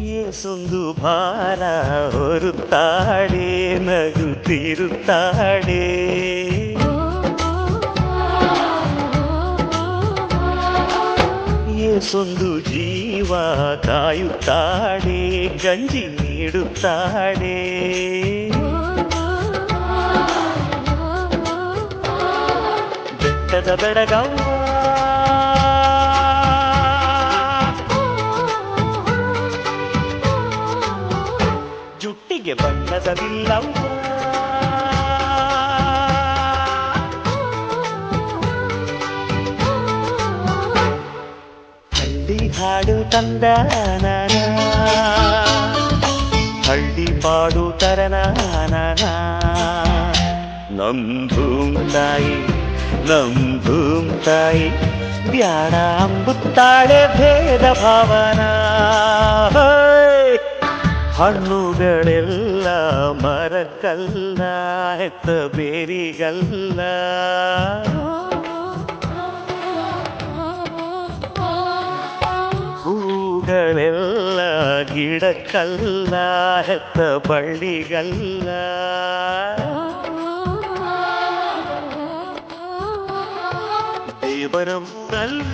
ಏಸೊಂದು ಭಾರ ಹೊರುತ್ತಾಳೆ ನಗುತ್ತಿರುತ್ತಾಳೆ. ಏಸೊಂದು ಜೀವ ಕಾಯುತ್ತಾಳೆ ಗಂಜಿ ನೀಡುತ್ತಾಳೆ. ಬೆಟ್ಟದ ಬೆಳಗವ್ವ ಜುಟ್ಟಿಗೆ ಬಣ್ಣದ ಬಿಲ್ಲವ್ವ ಹಳ್ಳಿ ಹಾಡು ತಂದ ಹಳ್ಳಿ ಪಾಡು ತರನ ನಮ್ ಭೂಮ್ ತಾಯಿ ನಮ್ ಭೂಮ್ ತಾಯಿ, ಬ್ಯಾಡ ಅಂಬುತ್ತಾಳೆ ಭೇದ ಭಾವನ! ಹಣ್ಣುಗಳೆಲ್ಲ ಮರಕ್ಕಲ್ಲ ಹೆತ್ತ ಬೇರಿಗಲ್ಲ ಹೂಗಳೆಲ್ಲ ಗಿಡಕ್ಕಲ್ಲ ಹೆತ್ತ ಬಳ್ಳಿಗಲ್ಲ ದೇವರ ಊರಲ್ಲಿ